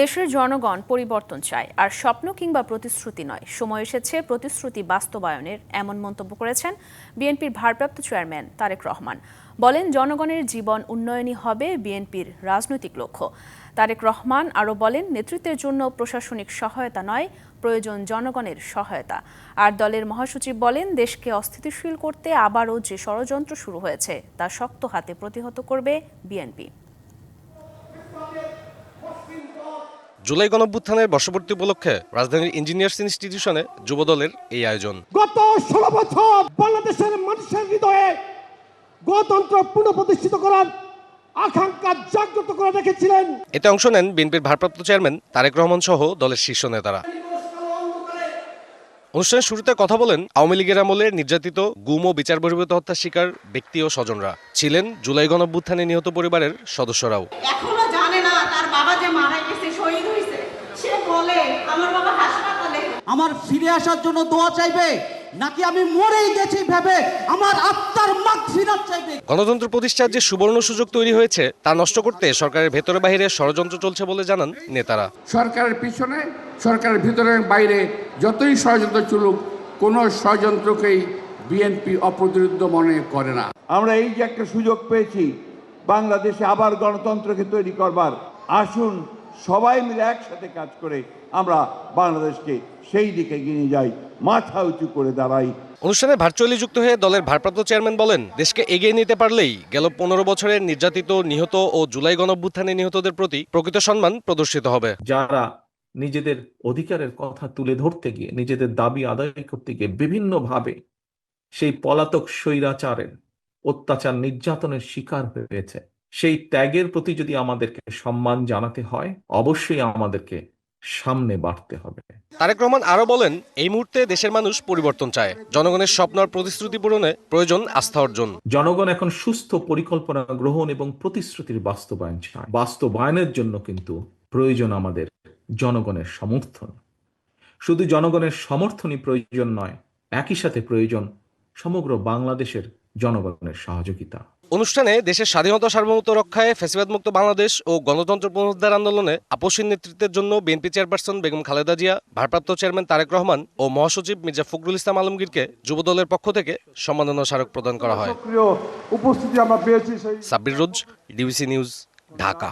দেশের জনগণ পরিবর্তন চায়, আর স্বপ্ন কিংবা প্রতিশ্রুতি নয়। সময় এসেছে প্রতিশ্রুতি বাস্তবায়নের, এমন মন্তব্য করেছেন বিএনপির ভারপ্রাপ্ত চেয়ারম্যান তারেক রহমান। বলেন, জনগণের জীবন উন্নয়নই হবে বিএনপির রাজনৈতিক লক্ষ্য। তারেক রহমান আরও বলেন, নেতৃত্বের জন্য প্রশাসনিক সহায়তা নয়, প্রয়োজন জনগণের সহায়তা। আর দলের মহাসচিব বলেন, দেশকে অস্থিতিশীল করতে আবারও যে ষড়যন্ত্র শুরু হয়েছে, তা শক্ত হাতে প্রতিহত করবে বিএনপি। জুলাই গণভ্যুত্থানের বর্ষপূর্তি উপলক্ষে রাজধানীর ইঞ্জিনিয়ার্স ইনস্টিটিউশনে যুবদলের এই আয়োজন। গত ষোলো বছর বাংলাদেশের মানুষের হৃদয়ে গণতন্ত্র পুনঃপ্রতিষ্ঠিত করার আকাঙ্ক্ষা জাগ্রত করে রেখেছিলেন। এতে অংশ নেন বিএনপির ভারপ্রাপ্ত চেয়ারম্যান তারেক রহমান সহ দলের শীর্ষ নেতারা। অনুষ্ঠানের শুরুতে কথা বলেন আওয়ামী লীগের আমলে নির্যাতিত গুম ও বিচার বহির্ভূত হত্যার শিকার ব্যক্তি ও স্বজনরা। ছিলেন জুলাই গণভ্যুত্থানে নিহত পরিবারের সদস্যরাও। এখনও জানে না তার বাবা যে মারা গেছে শহীদ হয়েছে সে বলে আমার বাবা হাসপাতালে আমার ফিরে আসার জন্য দোয়া চাইবে নাকি আমি মরেই গেছি ভেবে আমার আত্মার মাগ ফিরাত চাইবে? গণতন্ত্র প্রতিষ্ঠার যে সুবর্ণ সুযোগ তৈরি হয়েছে তা নষ্ট করতে সরকারের ভেতরে বাইরে ষড়যন্ত্র চলছে বলে জানান নেতারা। সরকারের পিছনে সরকারের ভিতরে বাইরে যতই ষড়যন্ত্র চলুক কোনো ষড়যন্ত্রকেই বিএনপি অপ্রতিরোধ মনে করে না। আমরা এই যে একটা সুযোগ পেয়েছি বাংলাদেশে আবার গণতন্ত্রকে তৈরি করবার আসুন সবাই মিলে একসাথে কাজ করে আমরা বাংলাদেশকে সেই দিকে এগিয়ে যাই মাথা উঁচু করে দাঁড়াই। অনুষ্ঠানে ভার্চুয়ালি যুক্ত হয়ে দলের ভারপ্রাপ্ত চেয়ারম্যান বলেন দেশকে এগিয়ে নিতে পারলেই গেল পনেরো বছরের নির্যাতিত নিহত ও জুলাই গণভ্যুত্থানে নিহতদের প্রতি প্রকৃত সম্মান প্রদর্শিত হবে। যারা নিজেদের অধিকারের কথা তুলে ধরতে গিয়ে নিজেদের দাবি আদায় করতে গিয়ে বিভিন্নভাবে সেই পলাতক স্বৈরাচারের অত্যাচার নির্যাতনের শিকার হয়েছে। সেই ত্যাগের প্রতি যদি আমাদেরকে সম্মান জানাতে হয় অবশ্যই আমাদেরকে সামনে বাড়তে হবে। তারেক রহমান আরও বলেন এই মুহূর্তে দেশের মানুষ পরিবর্তন চায়। জনগণের স্বপ্ন আর প্রতিশ্রুতি পূরণে প্রয়োজন আস্থা অর্জন। জনগণ এখন সুস্থ পরিকল্পনা গ্রহণ এবং প্রতিশ্রুতির বাস্তবায়ন চায়। বাস্তবায়নের জন্য কিন্তু প্রয়োজন আমাদের জনগণের সমর্থন। শুধু জনগণের সমর্থনই প্রয়োজন নয় একই সাথে প্রয়োজন সমগ্র বাংলাদেশের জনগণের সহযোগিতা। অনুষ্ঠানে দেশের স্বাধীনতা সার্বভৌমত্ব রক্ষায় ফেসিবাদমুক্ত বাংলাদেশ ও গণতন্ত্র পুনরুদ্ধার আন্দোলনে আপসীন নেতৃত্বের জন্য বিএনপি চেয়ারপারসন বেগম খালেদা জিয়া ভারপ্রাপ্ত চেয়ারম্যান তারেক রহমান ও মহাসচিব মির্জা ফখরুল ইসলাম আলমগীরকে যুবদলের পক্ষ থেকে সম্মাননা স্মারক প্রদান করা হয়। Sabbir Rose DBC news Dhaka.